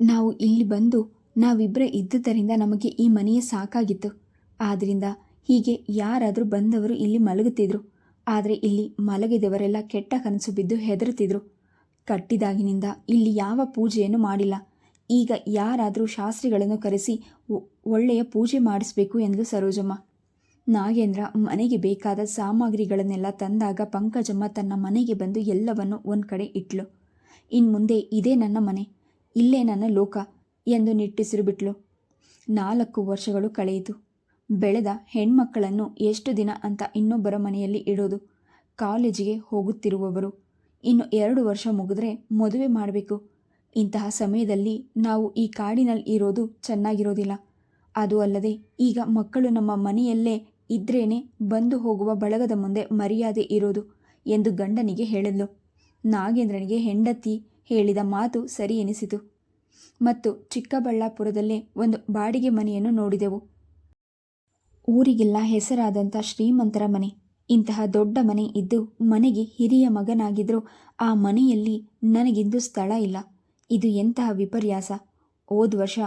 ನಾವು ಇಲ್ಲಿ ಬಂದು ನಾವಿಬ್ಬರೇ ಇದ್ದುದರಿಂದ ನಮಗೆ ಈ ಮನೆಯ ಸಾಕಾಗಿತ್ತು. ಆದ್ದರಿಂದ ಹೀಗೆ ಯಾರಾದರೂ ಬಂದವರು ಇಲ್ಲಿ ಮಲಗುತ್ತಿದ್ರು. ಆದರೆ ಇಲ್ಲಿ ಮಲಗಿದವರೆಲ್ಲ ಕೆಟ್ಟ ಕನಸು ಬಿದ್ದು ಹೆದರುತ್ತಿದ್ರು. ಕಟ್ಟಿದಾಗಿನಿಂದ ಇಲ್ಲಿ ಯಾವ ಪೂಜೆಯನ್ನು ಮಾಡಿಲ್ಲ. ಈಗ ಯಾರಾದರೂ ಶಾಸ್ತ್ರಿಗಳನ್ನು ಕರೆಸಿ ಒಳ್ಳೆಯ ಪೂಜೆ ಮಾಡಿಸಬೇಕು ಎಂದು ಸರೋಜಮ್ಮ. ನಾಗೇಂದ್ರ ಮನೆಗೆ ಬೇಕಾದ ಸಾಮಗ್ರಿಗಳನ್ನೆಲ್ಲ ತಂದಾಗ ಪಂಕಜಮ್ಮ ತನ್ನ ಮನೆಗೆ ಬಂದು ಎಲ್ಲವನ್ನು ಒಂದು ಕಡೆ ಇಟ್ಲು. ಇನ್ನು ಮುಂದೆ ಇದೇ ನನ್ನ ಮನೆ. ಇಲ್ಲೇ ನನ್ನ ಲೋಕ ಎಂದು ನಿಟ್ಟುಸಿರು ಬಿಟ್ಲು. ನಾಲ್ಕು ವರ್ಷಗಳು ಕಳೆಯಿತು. ಬೆಳೆದ ಹೆಣ್ಮಕ್ಕಳನ್ನು ಎಷ್ಟು ದಿನ ಅಂತ ಇನ್ನೊಬ್ಬರ ಮನೆಯಲ್ಲಿ ಇಡೋದು? ಕಾಲೇಜಿಗೆ ಹೋಗುತ್ತಿರುವವರು. ಇನ್ನು ಎರಡು ವರ್ಷ ಮುಗಿದ್ರೆ ಮದುವೆ ಮಾಡಬೇಕು. ಇಂತಹ ಸಮಯದಲ್ಲಿ ನಾವು ಈ ಕಾಡಿನಲ್ಲಿ ಇರೋದು ಚೆನ್ನಾಗಿರೋದಿಲ್ಲ. ಅದು ಅಲ್ಲದೆ ಈಗ ಮಕ್ಕಳು ನಮ್ಮ ಮನೆಯಲ್ಲೇ ಇದ್ರೇನೆ ಬಂದು ಹೋಗುವ ಬಳಗದ ಮುಂದೆ ಮರ್ಯಾದೆ ಇರೋದು ಎಂದು ಗಂಡನಿಗೆ ಹೇಳಿದ್ಲು. ನಾಗೇಂದ್ರನಿಗೆ ಹೆಂಡತಿ ಹೇಳಿದ ಮಾತು ಸರಿ ಎನಿಸಿತು. ಮತ್ತು ಚಿಕ್ಕಬಳ್ಳಾಪುರದಲ್ಲೇ ಒಂದು ಬಾಡಿಗೆ ಮನೆಯನ್ನು ನೋಡಿದೆವು. ಊರಿಗೆಲ್ಲ ಹೆಸರಾದಂಥ ಶ್ರೀಮಂತರ ಮನೆ. ಇಂತಹ ದೊಡ್ಡ ಮನೆ ಇದ್ದು ಮನೆಗೆ ಹಿರಿಯ ಮಗನಾಗಿದ್ದರೂ ಆ ಮನೆಯಲ್ಲಿ ನನಗಿಂದು ಸ್ಥಳ ಇಲ್ಲ. ಇದು ಎಂತಹ ವಿಪರ್ಯಾಸ. ಹೋದ ವರ್ಷ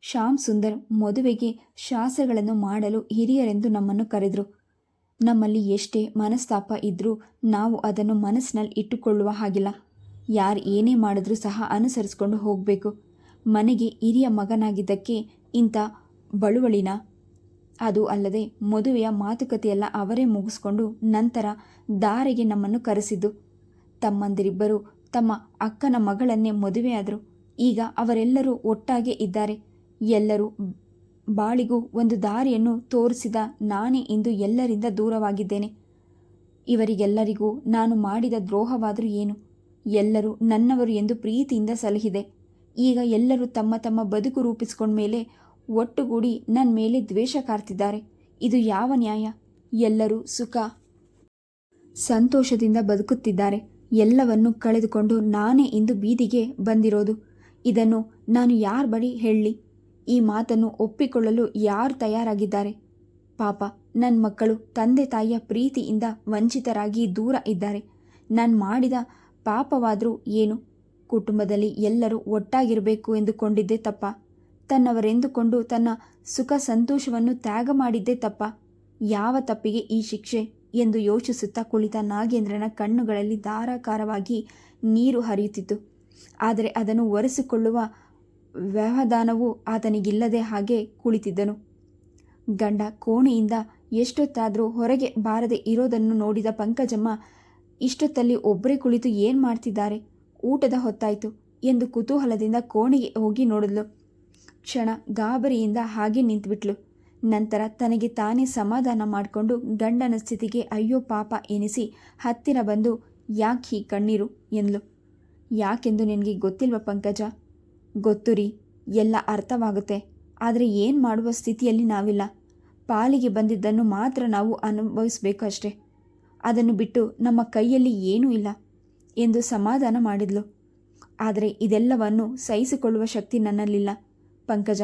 ಶ್ಯಾಮ್ ಸುಂದರ್ ಮದುವೆಗೆ ಶಾಸ್ತ್ರಗಳನ್ನು ಮಾಡಲು ಹಿರಿಯರೆಂದು ನಮ್ಮನ್ನು ಕರೆದರು. ನಮ್ಮಲ್ಲಿ ಎಷ್ಟೇ ಮನಸ್ತಾಪ ಇದ್ದರೂ ನಾವು ಅದನ್ನು ಮನಸ್ಸಿನಲ್ಲಿ ಇಟ್ಟುಕೊಳ್ಳುವ ಹಾಗಿಲ್ಲ. ಯಾರು ಏನೇ ಮಾಡಿದ್ರೂ ಸಹ ಅನುಸರಿಸ್ಕೊಂಡು ಹೋಗಬೇಕು. ಮನೆಗೆ ಹಿರಿಯ ಮಗನಾಗಿದ್ದಕ್ಕೆ ಇಂಥ ಬಳುವಳಿನ, ಅದು ಅಲ್ಲದೆ ಮದುವೆಯ ಮಾತುಕತೆಯೆಲ್ಲ ಅವರೇ ಮುಗಿಸ್ಕೊಂಡು ನಂತರ ದಾರೆಗೆ ನಮ್ಮನ್ನು ಕರೆಸಿದ್ದು. ತಮ್ಮಂದಿರಿಬ್ಬರು ತಮ್ಮ ಅಕ್ಕನ ಮಗಳನ್ನೇ ಮದುವೆಯಾದರು ಈಗ ಅವರೆಲ್ಲರೂ ಒಟ್ಟಾಗೆ ಇದ್ದಾರೆ. ಎಲ್ಲರೂ ಬಾಳಿಗೂ ಒಂದು ದಾರಿಯನ್ನು ತೋರಿಸಿದ ನಾನೇ ಇಂದು ಎಲ್ಲರಿಂದ ದೂರವಾಗಿದ್ದೇನೆ. ಇವರಿಗೆಲ್ಲರಿಗೂ ನಾನು ಮಾಡಿದ ದ್ರೋಹವಾದರೂ ಏನು? ಎಲ್ಲರೂ ನನ್ನವರು ಎಂದು ಪ್ರೀತಿಯಿಂದ ಸಲಹಿದೆ. ಈಗ ಎಲ್ಲರೂ ತಮ್ಮ ತಮ್ಮ ಬದುಕು ರೂಪಿಸಿಕೊಂಡ ಮೇಲೆ ಒಟ್ಟುಗೂಡಿ ನನ್ನ ಮೇಲೆ ದ್ವೇಷ ಕಾರ್ತಿದ್ದಾರೆ. ಇದು ಯಾವ ನ್ಯಾಯ? ಎಲ್ಲರೂ ಸುಖ, ಸಂತೋಷದಿಂದ ಬದುಕುತ್ತಿದ್ದಾರೆ. ಎಲ್ಲವನ್ನು ಕಳೆದುಕೊಂಡು ನಾನೇ ಇಂದು ಬೀದಿಗೆ ಬಂದಿರೋದು. ಇದನ್ನು ನಾನು ಯಾರ ಬಳಿ ಹೇಳಲಿ? ಈ ಮಾತನ್ನು ಒಪ್ಪಿಕೊಳ್ಳಲು ಯಾರು ತಯಾರಾಗಿದ್ದಾರೆ? ಪಾಪ ನನ್ನ ಮಕ್ಕಳು, ತಂದೆ ತಾಯಿಯ ಪ್ರೀತಿಯಿಂದ ವಂಚಿತರಾಗಿ ದೂರ ಇದ್ದಾರೆ. ನಾನು ಮಾಡಿದ ಪಾಪವಾದರೂ ಏನು? ಕುಟುಂಬದಲ್ಲಿ ಎಲ್ಲರೂ ಒಟ್ಟಾಗಿರಬೇಕು ಎಂದುಕೊಂಡಿದ್ದೇ ತಪ್ಪ. ತನ್ನವರೆಂದುಕೊಂಡು ತನ್ನ ಸುಖ ಸಂತೋಷವನ್ನು ತ್ಯಾಗ ಮಾಡಿದ್ದೇ ತಪ್ಪ. ಯಾವ ತಪ್ಪಿಗೆ ಈ ಶಿಕ್ಷೆ? ಎಂದು ಯೋಚಿಸುತ್ತಾ ಕುಳಿತ ನಾಗೇಂದ್ರನ ಕಣ್ಣುಗಳಲ್ಲಿ ಧಾರಾಕಾರವಾಗಿ ನೀರು ಹರಿಯುತ್ತಿತ್ತು. ಆದರೆ ಅದನ್ನು ಒರೆಸಿಕೊಳ್ಳುವ ವ್ಯವಧಾನವು ಆತನಿಗಿಲ್ಲದೆ ಹಾಗೆ ಕುಳಿತಿದ್ದನು. ಗಂಡ ಕೋಣೆಯಿಂದ ಎಷ್ಟೊತ್ತಾದರೂ ಹೊರಗೆ ಬಾರದೆ ಇರೋದನ್ನು ನೋಡಿದ ಪಂಕಜಮ್ಮ ಇಷ್ಟೊತ್ತಲ್ಲಿ ಒಬ್ಬರೇ ಕುಳಿತು ಏನು ಮಾಡ್ತಿದ್ದಾರೆ? ಊಟದ ಹೊತ್ತಾಯಿತು ಎಂದು ಕುತೂಹಲದಿಂದ ಕೋಣೆಗೆ ಹೋಗಿ ನೋಡಿದ್ಲು. ಕ್ಷಣ ಗಾಬರಿಯಿಂದ ಹಾಗೆ ನಿಂತುಬಿಟ್ಲು. ನಂತರ ತನಗೆ ತಾನೇ ಸಮಾಧಾನ ಮಾಡಿಕೊಂಡು ಗಂಡನ ಸ್ಥಿತಿಗೆ ಅಯ್ಯೋ ಪಾಪ ಎನಿಸಿ ಹತ್ತಿರ ಬಂದು, ಯಾಕೆ ಕಣ್ಣೀರು? ಎಂದ್ಲು. ಯಾಕೆಂದು ನಿನಗೆ ಗೊತ್ತಿಲ್ವ ಪಂಕಜ? ಗೊತ್ತು ರೀ, ಎಲ್ಲ ಅರ್ಥವಾಗುತ್ತೆ. ಆದರೆ ಏನು ಮಾಡುವ ಸ್ಥಿತಿಯಲ್ಲಿ ನಾವಿಲ್ಲ. ಪಾಲಿಗೆ ಬಂದಿದ್ದನ್ನು ಮಾತ್ರ ನಾವು ಅನುಭವಿಸಬೇಕು ಅಷ್ಟೇ ಅದನ್ನು ಬಿಟ್ಟು ನಮ್ಮ ಕೈಯಲ್ಲಿ ಏನೂ ಇಲ್ಲ ಎಂದು ಸಮಾಧಾನ ಮಾಡಿದ್ಲು. ಆದರೆ ಇದೆಲ್ಲವನ್ನು ಸಹಿಸಿಕೊಳ್ಳುವ ಶಕ್ತಿ ನನ್ನಲ್ಲಿಲ್ಲ. ಪಂಕಜ,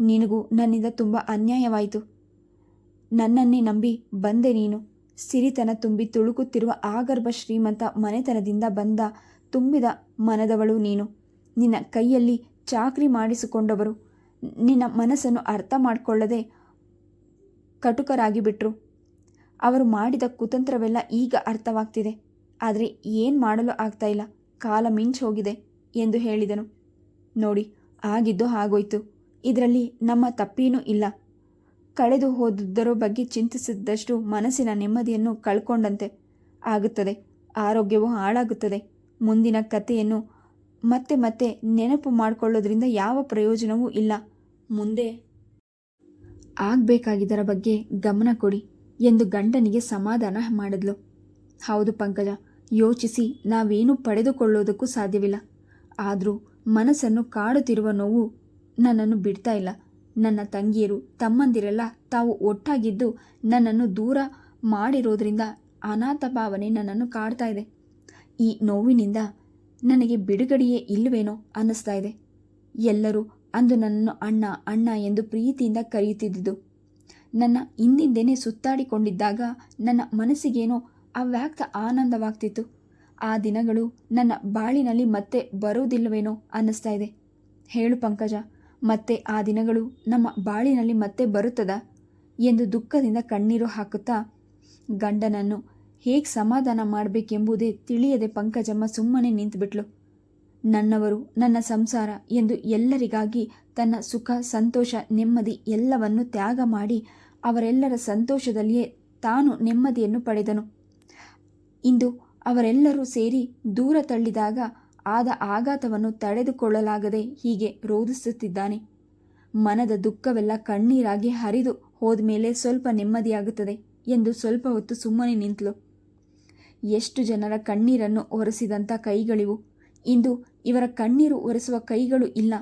ನಿನಗೂ ನನ್ನಿಂದ ತುಂಬ ಅನ್ಯಾಯವಾಯಿತು. ನನ್ನನ್ನೇ ನಂಬಿ ಬಂದೆ ನೀನು. ಸಿರಿತನ ತುಂಬಿ ತುಳುಕುತ್ತಿರುವ ಆಗರ್ಭ ಶ್ರೀಮಂತ ಮನೆತನದಿಂದ ಬಂದ ತುಂಬಿದ ಮನದವಳು ನೀನು. ನಿನ್ನ ಕೈಯಲ್ಲಿ ಚಾಕ್ರಿ ಮಾಡಿಸಿಕೊಂಡವರು ನಿನ್ನ ಮನಸ್ಸನ್ನು ಅರ್ಥ ಮಾಡಿಕೊಳ್ಳದೆ ಕಟುಕರಾಗಿ ಬಿಟ್ರು ಅವರು ಮಾಡಿದ ಕುತಂತ್ರವೆಲ್ಲ ಈಗ ಅರ್ಥವಾಗ್ತಿದೆ. ಆದರೆ ಏನು ಮಾಡಲು ಆಗ್ತಾ ಇಲ್ಲ. ಕಾಲ ಮಿಂಚ್ ಹೋಗಿದೆ ಎಂದು ಹೇಳಿದನು. ನೋಡಿ, ಆಗಿದ್ದು ಆಗೋಯ್ತು ಇದರಲ್ಲಿ ನಮ್ಮ ತಪ್ಪೇನೂ ಇಲ್ಲ. ಕಳೆದು ಹೋದುದರ ಬಗ್ಗೆ ಚಿಂತಿಸಿದ್ದಷ್ಟು ಮನಸ್ಸಿನ ನೆಮ್ಮದಿಯನ್ನು ಕಳ್ಕೊಂಡಂತೆ. ಆಗುತ್ತದೆ. ಆರೋಗ್ಯವು ಹಾಳಾಗುತ್ತದೆ. ಮುಂದಿನ ಕಥೆಯನ್ನು ಮತ್ತೆ ಮತ್ತೆ ನೆನಪು ಮಾಡಿಕೊಳ್ಳೋದ್ರಿಂದ ಯಾವ ಪ್ರಯೋಜನವೂ ಇಲ್ಲ. ಮುಂದೆ ಆಗಬೇಕಾಗಿದ್ದರ ಬಗ್ಗೆ ಗಮನ ಕೊಡಿ. ಎಂದು ಗಂಡನಿಗೆ ಸಮಾಧಾನ ಮಾಡಿದ್ಲು. ಹೌದು ಪಂಕಜ, ಯೋಚಿಸಿ ನಾವೇನೂ ಪಡೆದುಕೊಳ್ಳೋದಕ್ಕೂ ಸಾಧ್ಯವಿಲ್ಲ. ಆದರೂ ಮನಸ್ಸನ್ನು ಕಾಡುತ್ತಿರುವ ನೋವು ನನ್ನನ್ನು ಬಿಡ್ತಾ ಇಲ್ಲ. ನನ್ನ ತಂಗಿಯರು ತಮ್ಮಂದಿರೆಲ್ಲ ತಾವು ಒಟ್ಟಾಗಿದ್ದು ನನ್ನನ್ನು ದೂರ ಮಾಡಿರೋದ್ರಿಂದ ಅನಾಥ ಭಾವನೆ ನನ್ನನ್ನು ಕಾಡ್ತಾ ಇದೆ. ಈ ನೋವಿನಿಂದ ನನಗೆ ಬಿಡುಗಡೆಯೇ ಇಲ್ಲವೇನೋ ಅನ್ನಿಸ್ತಾ ಇದೆ. ಎಲ್ಲರೂ ಅಂದು ನನ್ನನ್ನು ಅಣ್ಣ ಅಣ್ಣ ಎಂದು ಪ್ರೀತಿಯಿಂದ ಕರೆಯುತ್ತಿದ್ದುದು ನನ್ನ ಹಿಂದಿಂದೇನೆ ಸುತ್ತಾಡಿಕೊಂಡಿದ್ದಾಗ ನನ್ನ ಮನಸ್ಸಿಗೇನೋ ಅವ್ಯಾಕ್ತ ಆನಂದವಾಗ್ತಿತ್ತು. ಆ ದಿನಗಳು ನನ್ನ ಬಾಳಿನಲ್ಲಿ ಮತ್ತೆ ಬರೋದಿಲ್ಲವೇನೋ ಅನ್ನಿಸ್ತಾ ಇದೆ. ಹೇಳು ಪಂಕಜ, ಮತ್ತೆ ಆ ದಿನಗಳು ನಮ್ಮ ಬಾಳಿನಲ್ಲಿ ಮತ್ತೆ ಬರುತ್ತದ? ಎಂದು ದುಃಖದಿಂದ ಕಣ್ಣೀರು ಹಾಕುತ್ತಾ, ಗಂಡನನ್ನು ಹೇಗೆ ಸಮಾಧಾನ ಮಾಡಬೇಕೆಂಬುದೇ ತಿಳಿಯದೆ ಪಂಕಜಮ್ಮ ಸುಮ್ಮನೆ ನಿಂತುಬಿಟ್ಲು. ನನ್ನವರು, ನನ್ನ ಸಂಸಾರ ಎಂದು ಎಲ್ಲರಿಗಾಗಿ ತನ್ನ ಸುಖ, ಸಂತೋಷ, ನೆಮ್ಮದಿ ಎಲ್ಲವನ್ನು ತ್ಯಾಗ ಮಾಡಿ ಅವರೆಲ್ಲರ ಸಂತೋಷದಲ್ಲಿಯೇ ತಾನು ನೆಮ್ಮದಿಯನ್ನು ಪಡೆದನು. ಇಂದು ಅವರೆಲ್ಲರೂ ಸೇರಿ ದೂರ ತಳ್ಳಿದಾಗ ಆದ ಆಘಾತವನ್ನು ತಡೆದುಕೊಳ್ಳಲಾಗದೆ ಹೀಗೆ ರೋಧಿಸುತ್ತಿದ್ದಾನೆ. ಮನದ ದುಃಖವೆಲ್ಲ ಕಣ್ಣೀರಾಗಿ ಹರಿದು ಹೋದ್ಮೇಲೆ ಸ್ವಲ್ಪ ನೆಮ್ಮದಿಯಾಗುತ್ತದೆ ಎಂದು ಸ್ವಲ್ಪ ಹೊತ್ತು ಸುಮ್ಮನೆ ನಿಂತಳು ಎಷ್ಟು ಜನರ ಕಣ್ಣೀರನ್ನು ಒರೆಸಿದಂಥ ಕೈಗಳಿವು. ಇಂದು ಇವರ ಕಣ್ಣೀರು ಒರೆಸುವ ಕೈಗಳು ಇಲ್ಲ.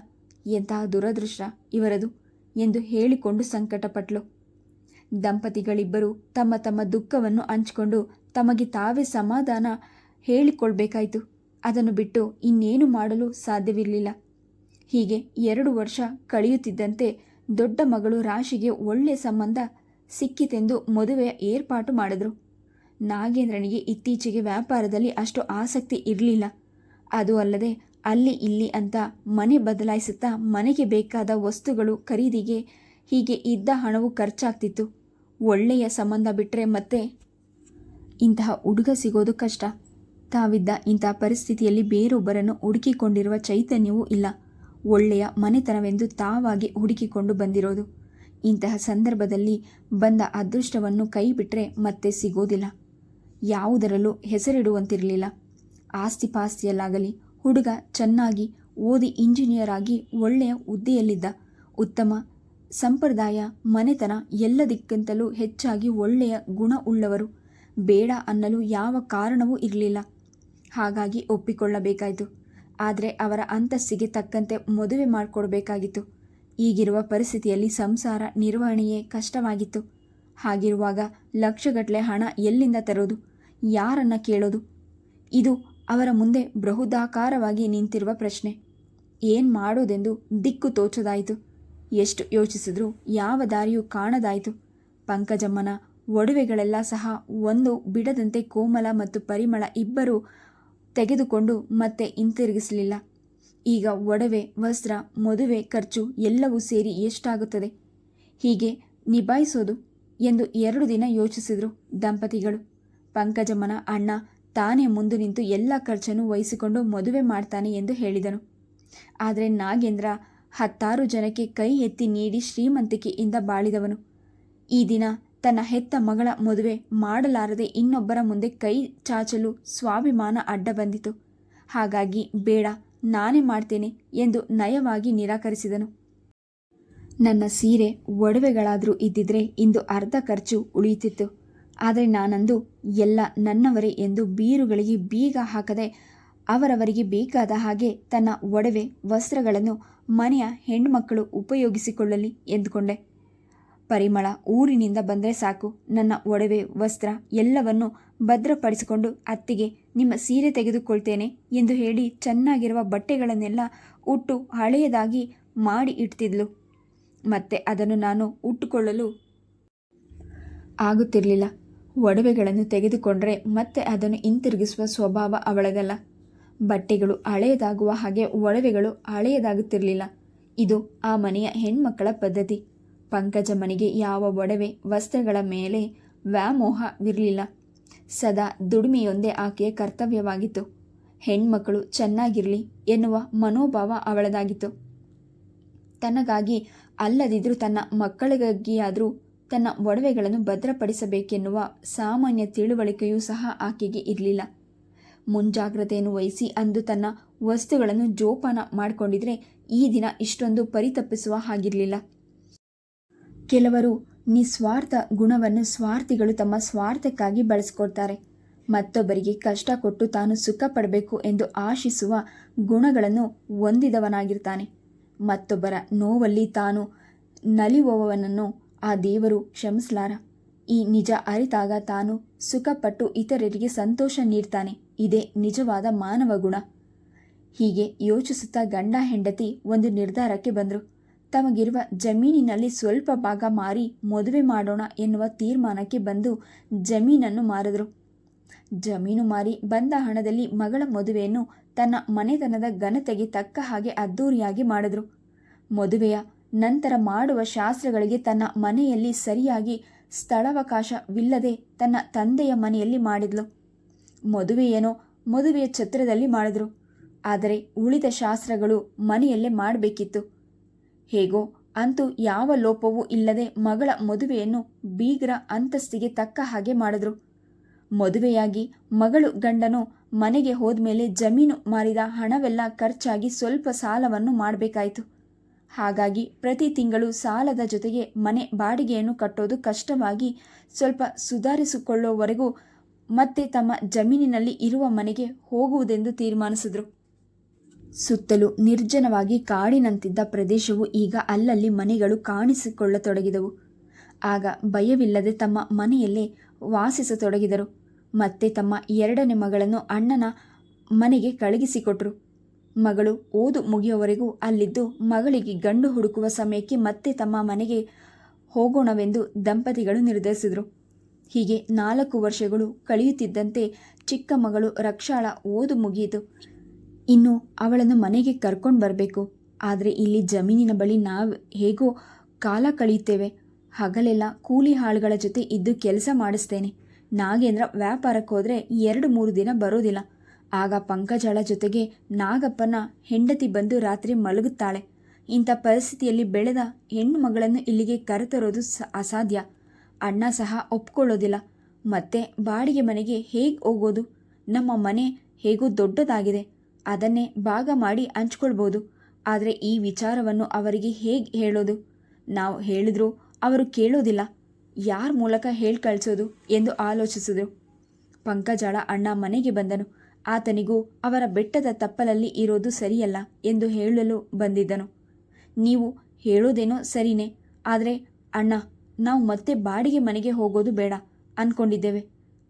ಎಂತಹ ದುರದೃಷ್ಟ ಇವರದು ಎಂದು ಹೇಳಿಕೊಂಡು ಸಂಕಟಪಟ್ಲು. ದಂಪತಿಗಳಿಬ್ಬರು ತಮ್ಮ ತಮ್ಮ ದುಃಖವನ್ನು ಹಂಚಿಕೊಂಡು ತಮಗೆ ತಾವೇ ಸಮಾಧಾನ ಹೇಳಿಕೊಳ್ಬೇಕಾಯಿತು. ಅದನ್ನು ಬಿಟ್ಟು ಇನ್ನೇನು ಮಾಡಲು ಸಾಧ್ಯವಿರಲಿಲ್ಲ. ಹೀಗೆ ಎರಡು ವರ್ಷ ಕಳೆಯುತ್ತಿದ್ದಂತೆ ದೊಡ್ಡ ಮಗಳು ರಾಶಿಗೆ ಒಳ್ಳೆಯ ಸಂಬಂಧ ಸಿಕ್ಕಿತೆಂದು ಮದುವೆಯ ಏರ್ಪಾಟು ಮಾಡಿದರು. ನಾಗೇಂದ್ರನಿಗೆ ಇತ್ತೀಚೆಗೆ ವ್ಯಾಪಾರದಲ್ಲಿ ಅಷ್ಟು ಆಸಕ್ತಿ ಇರಲಿಲ್ಲ. ಅದು ಅಲ್ಲದೆ ಅಲ್ಲಿ ಇಲ್ಲಿ ಅಂತ ಮನೆ ಬದಲಾಯಿಸುತ್ತಾ ಮನೆಗೆ ಬೇಕಾದ ವಸ್ತುಗಳು ಖರೀದಿಗೆ ಹೀಗೆ ಇದ್ದ ಹಣವು ಖರ್ಚಾಗ್ತಿತ್ತು. ಒಳ್ಳೆಯ ಸಂಬಂಧ ಬಿಟ್ಟರೆ ಮತ್ತೆ ಇಂತಹ ಹುಡುಗ ಸಿಗೋದು ಕಷ್ಟ. ತಾವಿದ್ದ ಇಂತಹ ಪರಿಸ್ಥಿತಿಯಲ್ಲಿ ಬೇರೊಬ್ಬರನ್ನು ಹುಡುಕಿಕೊಂಡಿರುವ ಚೈತನ್ಯವೂ ಇಲ್ಲ. ಒಳ್ಳೆಯ ಮನೆತನವೆಂದು ತಾವಾಗಿ ಹುಡುಕಿಕೊಂಡು ಬಂದಿರೋದು. ಇಂತಹ ಸಂದರ್ಭದಲ್ಲಿ ಬಂದ ಅದೃಷ್ಟವನ್ನು ಕೈ ಬಿಟ್ಟರೆ ಮತ್ತೆ ಸಿಗೋದಿಲ್ಲ. ಯಾವುದರಲ್ಲೂ ಹೆಸರಿಡುವಂತಿರಲಿಲ್ಲ. ಆಸ್ತಿಪಾಸ್ತಿಯಲ್ಲಾಗಲಿ ಹುಡುಗ ಚೆನ್ನಾಗಿ ಓದಿ ಇಂಜಿನಿಯರ್ ಆಗಿ ಒಳ್ಳೆಯ ಹುದ್ದೆಯಲ್ಲಿದ್ದ ಉತ್ತಮ ಸಂಪ್ರದಾಯ, ಮನೆತನ ಎಲ್ಲದಕ್ಕಿಂತಲೂ ಹೆಚ್ಚಾಗಿ ಒಳ್ಳೆಯ ಗುಣ ಉಳ್ಳವರು. ಬೇಡ ಅನ್ನಲು ಯಾವ ಕಾರಣವೂ ಇರಲಿಲ್ಲ. ಹಾಗಾಗಿ ಒಪ್ಪಿಕೊಳ್ಳಬೇಕಾಯಿತು. ಆದರೆ ಅವರ ಅಂತಸ್ತಿಗೆ ತಕ್ಕಂತೆ ಮದುವೆ ಮಾಡಿಕೊಡ್ಬೇಕಾಗಿತ್ತು. ಈಗಿರುವ ಪರಿಸ್ಥಿತಿಯಲ್ಲಿ ಸಂಸಾರ ನಿರ್ವಹಣೆಯೇ ಕಷ್ಟವಾಗಿತ್ತು. ಹಾಗಿರುವಾಗ ಲಕ್ಷಗಟ್ಟಲೆ ಹಣ ಎಲ್ಲಿಂದ ತರೋದು? ಯಾರನ್ನ ಕೇಳೋದು? ಇದು ಅವರ ಮುಂದೆ ಬೃಹುದಾಕಾರವಾಗಿ ನಿಂತಿರುವ ಪ್ರಶ್ನೆ. ಏನು ಮಾಡೋದೆಂದು ದಿಕ್ಕು ತೋಚದಾಯಿತು. ಎಷ್ಟು ಯೋಚಿಸಿದ್ರೂ ಯಾವ ದಾರಿಯೂ ಕಾಣದಾಯಿತು. ಪಂಕಜಮ್ಮನ ಒಡವೆಗಳೆಲ್ಲ ಸಹ ಒಂದು ಬಿಡದಂತೆ ಕೋಮಲ ಮತ್ತು ಪರಿಮಳ ಇಬ್ಬರೂ ತೆಗೆದುಕೊಂಡು ಮತ್ತೆ ಹಿಂತಿರುಗಿಸಲಿಲ್ಲ. ಈಗ ಒಡವೆ, ವಸ್ತ್ರ, ಮದುವೆ, ಖರ್ಚು ಎಲ್ಲವೂ ಸೇರಿ ಎಷ್ಟಾಗುತ್ತದೆ. ಹೀಗೆ ನಿಭಾಯಿಸೋದು ಎಂದು ಎರಡು ದಿನ ಯೋಚಿಸಿದರು ದಂಪತಿಗಳು. ಪಂಕಜಮ್ಮನ ಅಣ್ಣ ತಾನೇ ಮುಂದೆ ನಿಂತು ಎಲ್ಲ ಖರ್ಚನ್ನು ವಹಿಸಿಕೊಂಡು ಮದುವೆ ಮಾಡ್ತಾನೆ ಎಂದು ಹೇಳಿದನು. ಆದರೆ ನಾಗೇಂದ್ರ ಹತ್ತಾರು ಜನಕ್ಕೆ ಕೈ ಎತ್ತಿ ನೀಡಿ ಶ್ರೀಮಂತಿಕೆಯಿಂದ ಬಾಳಿದವನು. ಈ ದಿನ ತನ್ನ ಹೆತ್ತ ಮಗಳ ಮದುವೆ ಮಾಡಲಾರದೆ ಇನ್ನೊಬ್ಬರ ಮುಂದೆ ಕೈ ಚಾಚಲು ಸ್ವಾಭಿಮಾನ ಅಡ್ಡ ಬಂದಿತು. ಹಾಗಾಗಿ ಬೇಡ, ನಾನೇ ಮಾಡ್ತೇನೆ ಎಂದು ನಯವಾಗಿ ನಿರಾಕರಿಸಿದನು. ನನ್ನ ಸೀರೆ ಒಡವೆಗಳಾದರೂ ಇದ್ದಿದ್ರೆ ಇಂದು ಅರ್ಧ ಖರ್ಚು ಉಳಿಯುತ್ತಿತ್ತು. ಆದರೆ ನಾನಂದು ಎಲ್ಲ ನನ್ನವರೇ ಎಂದು ಬೀರುಗಳಿಗೆ ಬೀಗ ಹಾಕದೆ ಅವರವರಿಗೆ ಬೇಕಾದ ಹಾಗೆ ತನ್ನ ಒಡವೆ ವಸ್ತ್ರಗಳನ್ನು ಮನೆಯ ಹೆಣ್ಮಕ್ಕಳು ಉಪಯೋಗಿಸಿಕೊಳ್ಳಲಿ ಎಂದುಕೊಂಡೆ. ಪರಿಮಳ ಊರಿನಿಂದ ಬಂದರೆ ಸಾಕು. ನನ್ನ ಒಡವೆ, ವಸ್ತ್ರ ಎಲ್ಲವನ್ನು ಭದ್ರಪಡಿಸಿಕೊಂಡು ಅತ್ತಿಗೆ ನಿಮ್ಮ ಸೀರೆ ತೆಗೆದುಕೊಳ್ತೇನೆ ಎಂದು ಹೇಳಿ ಚೆನ್ನಾಗಿರುವ ಬಟ್ಟೆಗಳನ್ನೆಲ್ಲ ಉಟ್ಟು ಹಳೆಯದಾಗಿ ಮಾಡಿ ಇಡ್ತಿದ್ಲು. ಮತ್ತೆ ಅದನ್ನು ನಾನು ಉಟ್ಟುಕೊಳ್ಳಲು ಆಗುತ್ತಿರಲಿಲ್ಲ. ಒಡವೆಗಳನ್ನು ತೆಗೆದುಕೊಂಡರೆ ಮತ್ತೆ ಅದನ್ನು ಹಿಂತಿರುಗಿಸುವ ಸ್ವಭಾವ ಅವಳದಲ್ಲ. ಬಟ್ಟೆಗಳು ಹಳೆಯದಾಗುವ ಹಾಗೆ ಒಡವೆಗಳು ಹಳೆಯದಾಗುತ್ತಿರಲಿಲ್ಲ. ಇದು ಆ ಮನೆಯ ಹೆಣ್ಮಕ್ಕಳ ಪದ್ಧತಿ. ಪಂಕಜ ಮನೆಗೆ ಯಾವ ಒಡವೆ, ವಸ್ತ್ರಗಳ ಮೇಲೆ ವ್ಯಾಮೋಹವಿರಲಿಲ್ಲ ಸದಾ ದುಡಿಮೆಯೊಂದೇ ಆಕೆಯ ಕರ್ತವ್ಯವಾಗಿತ್ತು. ಹೆಣ್ಮಕ್ಕಳು ಚೆನ್ನಾಗಿರಲಿ ಎನ್ನುವ ಮನೋಭಾವ ಅವಳದಾಗಿತ್ತು. ತನಗಾಗಿ ಅಲ್ಲದಿದ್ದರೂ ತನ್ನ ಮಕ್ಕಳಿಗಾಗಿಯಾದರೂ ತನ್ನ ಒಡವೆಗಳನ್ನು ಭದ್ರಪಡಿಸಬೇಕೆನ್ನುವ ಸಾಮಾನ್ಯ ತಿಳುವಳಿಕೆಯೂ ಸಹ ಆಕೆಗೆ ಇರಲಿಲ್ಲ. ಮುಂಜಾಗ್ರತೆಯನ್ನು ವಹಿಸಿ ಅಂದು ತನ್ನ ವಸ್ತುಗಳನ್ನು ಜೋಪಾನ ಮಾಡಿಕೊಂಡಿದ್ರೆ ಈ ದಿನ ಇಷ್ಟೊಂದು ಪರಿತಪ್ಪಿಸುವ ಹಾಗಿರಲಿಲ್ಲ. ಕೆಲವರು ನಿಸ್ವಾರ್ಥ ಗುಣವನ್ನು ಸ್ವಾರ್ಥಿಗಳು ತಮ್ಮ ಸ್ವಾರ್ಥಕ್ಕಾಗಿ ಬಳಸ್ಕೊಡ್ತಾರೆ. ಮತ್ತೊಬ್ಬರಿಗೆ ಕಷ್ಟ ಕೊಟ್ಟು ತಾನು ಸುಖ ಪಡಬೇಕು ಎಂದು ಆಶಿಸುವ ಗುಣಗಳನ್ನು ಹೊಂದಿದವನಾಗಿರ್ತಾನೆ. ಮತ್ತೊಬ್ಬರ ನೋವಲ್ಲಿ ತಾನು ನಲಿಯುವವನನ್ನು ಆ ದೇವರು ಕ್ಷಮಿಸಲಾರ. ಈ ನಿಜ ಅರಿತಾಗ ತಾನು ಸುಖಪಟ್ಟು ಇತರರಿಗೆ ಸಂತೋಷ ನೀಡ್ತಾನೆ. ಇದೇ ನಿಜವಾದ ಮಾನವ ಗುಣ. ಹೀಗೆ ಯೋಚಿಸುತ್ತಾ ಗಂಡ ಹೆಂಡತಿ ಒಂದು ನಿರ್ಧಾರಕ್ಕೆ ಬಂದರು. ತಮಗಿರುವ ಜಮೀನಿನಲ್ಲಿ ಸ್ವಲ್ಪ ಭಾಗ ಮಾರಿ ಮದುವೆ ಮಾಡೋಣ ಎನ್ನುವ ತೀರ್ಮಾನಕ್ಕೆ ಬಂದು ಜಮೀನನ್ನು ಮಾರಿದರು. ಜಮೀನು ಮಾರಿ ಬಂದ ಹಣದಲ್ಲಿ ಮಗಳ ಮದುವೆಯನ್ನು ತನ್ನ ಮನೆತನದ ಘನತೆಗೆ ತಕ್ಕ ಹಾಗೆ ಅದ್ದೂರಿಯಾಗಿ ಮಾಡಿದ್ರು. ಮದುವೆಯ ನಂತರ ಮಾಡುವ ಶಾಸ್ತ್ರಗಳಿಗೆ ತನ್ನ ಮನೆಯಲ್ಲಿ ಸರಿಯಾಗಿ ಸ್ಥಳಾವಕಾಶವಿಲ್ಲದೆ ತನ್ನ ತಂದೆಯ ಮನೆಯಲ್ಲಿ ಮಾಡಿದ್ಲು. ಮದುವೆಯೇನೋ ಮದುವೆಯ ಛತ್ರದಲ್ಲಿ ಮಾಡಿದ್ರು. ಆದರೆ ಉಳಿದ ಶಾಸ್ತ್ರಗಳು ಮನೆಯಲ್ಲೇ ಮಾಡಬೇಕಿತ್ತು. ಹೇಗೋ ಅಂತೂ ಯಾವ ಲೋಪವೂ ಇಲ್ಲದೆ ಮಗಳ ಮದುವೆಯನ್ನು ಬೀಗ್ರ ಅಂತಸ್ತಿಗೆ ತಕ್ಕ ಹಾಗೆ ಮಾಡಿದ್ರು. ಮದುವೆಯಾಗಿ ಮಗಳು ಗಂಡನು ಮನೆಗೆ ಹೋದ್ಮೇಲೆ ಜಮೀನು ಮಾರಿದ ಹಣವೆಲ್ಲ ಖರ್ಚಾಗಿ ಸ್ವಲ್ಪ ಸಾಲವನ್ನು ಮಾಡಬೇಕಾಯಿತು. ಹಾಗಾಗಿ ಪ್ರತಿ ತಿಂಗಳು ಸಾಲದ ಜೊತೆಗೆ ಮನೆ ಬಾಡಿಗೆಯನ್ನು ಕಟ್ಟೋದು ಕಷ್ಟವಾಗಿ ಸ್ವಲ್ಪ ಸುಧಾರಿಸಿಕೊಳ್ಳೋವರೆಗೂ ಮತ್ತೆ ತಮ್ಮ ಜಮೀನಿನಲ್ಲಿ ಇರುವ ಮನೆಗೆ ಹೋಗುವುದೆಂದು ತೀರ್ಮಾನಿಸಿದರು. ಸುತ್ತಲೂ ನಿರ್ಜನವಾಗಿ ಕಾಡಿನಂತಿದ್ದ ಪ್ರದೇಶವು ಈಗ ಅಲ್ಲಲ್ಲಿ ಮನೆಗಳು ಕಾಣಿಸಿಕೊಳ್ಳತೊಡಗಿದವು. ಆಗ ಭಯವಿಲ್ಲದೆ ತಮ್ಮ ಮನೆಯಲ್ಲೇ ವಾಸಿಸತೊಡಗಿದರು. ಮತ್ತೆ ತಮ್ಮ ಎರಡನೇ ಮಗಳನ್ನು ಅಣ್ಣನ ಮನೆಗೆ ಕಳುಹಿಸಿಕೊಟ್ರು. ಮಗಳು ಓದು ಮುಗಿಯುವವರೆಗೂ ಅಲ್ಲಿದ್ದು ಮಗಳಿಗೆ ಗಂಡು ಹುಡುಕುವ ಸಮಯಕ್ಕೆ ಮತ್ತೆ ತಮ್ಮ ಮನೆಗೆ ಹೋಗೋಣವೆಂದು ದಂಪತಿಗಳು ನಿರ್ಧರಿಸಿದರು. ಹೀಗೆ ನಾಲ್ಕು ವರ್ಷಗಳು ಕಳೆಯುತ್ತಿದ್ದಂತೆ ಚಿಕ್ಕ ಮಗಳು ರಕ್ಷಾಳ ಓದು ಮುಗಿಯಿತು. ಇನ್ನು ಅವಳನ್ನು ಮನೆಗೆ ಕರ್ಕೊಂಡು ಬರಬೇಕು. ಆದರೆ ಇಲ್ಲಿ ಜಮೀನಿನ ಬಳಿ ನಾವು ಹೇಗೋ ಕಾಲ ಕಳೆಯುತ್ತೇವೆ. ಹಗಲೆಲ್ಲ ಕೂಲಿ ಹಾಳುಗಳ ಜೊತೆ ಇದ್ದು ಕೆಲಸ ಮಾಡಿಸ್ತೇನೆ. ನಾಗೇಂದ್ರ ವ್ಯಾಪಾರಕ್ಕೆ ಹೋದರೆ ಎರಡು ಮೂರು ದಿನ ಬರೋದಿಲ್ಲ. ಆಗ ಪಂಕಜಳ ಜೊತೆಗೆ ನಾಗಪ್ಪನ ಹೆಂಡತಿ ಬಂದು ರಾತ್ರಿ ಮಲಗುತ್ತಾಳೆ. ಇಂಥ ಪರಿಸ್ಥಿತಿಯಲ್ಲಿ ಬೆಳೆದ ಹೆಣ್ಣು ಮಗಳನ್ನು ಇಲ್ಲಿಗೆ ಕರೆತರೋದು ಅಸಾಧ್ಯ. ಅಣ್ಣ ಸಹ ಒಪ್ಕೊಳ್ಳೋದಿಲ್ಲ. ಮತ್ತೆ ಬಾಡಿಗೆ ಮನೆಗೆ ಹೇಗೆ ಹೋಗೋದು? ನಮ್ಮ ಮನೆ ಹೇಗೂ ದೊಡ್ಡದಾಗಿದೆ. ಅದನ್ನೇ ಭಾಗ ಮಾಡಿ ಹಂಚ್ಕೊಳ್ಬೋದು. ಆದರೆ ಈ ವಿಚಾರವನ್ನು ಅವರಿಗೆ ಹೇಗೆ ಹೇಳೋದು? ನಾವು ಹೇಳಿದ್ರೂ ಅವರು ಕೇಳೋದಿಲ್ಲ. ಯಾರ ಮೂಲಕ ಹೇಳಿ ಕಳಿಸೋದು ಎಂದು ಆಲೋಚಿಸಿದರು. ಪಂಕಜಾಳ ಅಣ್ಣ ಮನೆಗೆ ಬಂದನು. ಆತನಿಗೂ ಅವರ ಬೆಟ್ಟದ ತಪ್ಪಲಲ್ಲಿ ಇರೋದು ಸರಿಯಲ್ಲ ಎಂದು ಹೇಳಲು ಬಂದಿದ್ದನು. ನೀವು ಹೇಳೋದೇನೋ ಸರಿನೇ, ಆದರೆ ಅಣ್ಣ, ನಾವು ಮತ್ತೆ ಬಾಡಿಗೆ ಮನೆಗೆ ಹೋಗೋದು ಬೇಡ ಅಂದ್ಕೊಂಡಿದ್ದೇವೆ